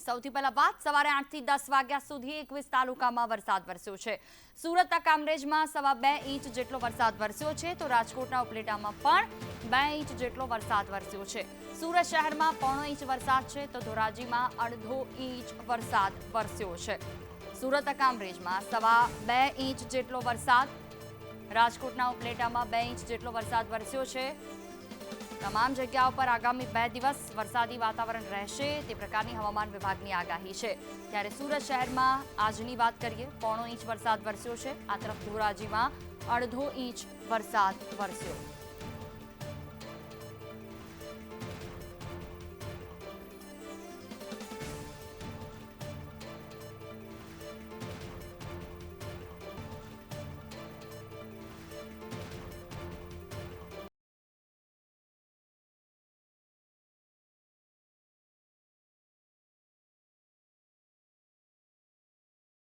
સૌથી પહેલા વાત સવારે આઠથી દસ વાગ્યા સુધી એકવીસ તાલુકામાં વરસાદ વરસ્યો છે. સુરતના કામરેજમાં સવા બે ઇંચ જેટલો વરસાદ વરસ્યો છે તો રાજકોટના ઉપલેટામાં પણ બે ઇંચ જેટલો વરસાદ વરસ્યો છે. સુરત શહેરમાં પોણો ઇંચ વરસાદ છે તો ધોરાજીમાં અડધો ઇંચ વરસાદ વરસ્યો છે. સુરત કામરેજમાં સવા બે ઇંચ જેટલો વરસાદ, રાજકોટના ઉપલેટામાં બે ઇંચ જેટલો વરસાદ વરસ્યો છે. તમામ જગ્યાઓ પર આગામી બે દિવસ વરસાદી વાતાવરણ રહેશે. તે પ્રકારની હવામાન વિભાગની આગાહી છે. ત્યારે સુરત શહેરમાં આજની વાત કરીએ, પોણો ઇંચ વરસાદ વરસ્યો છે. આ તરફ ધોરાજીમાં અડધો ઇંચ વરસાદ વરસ્યો.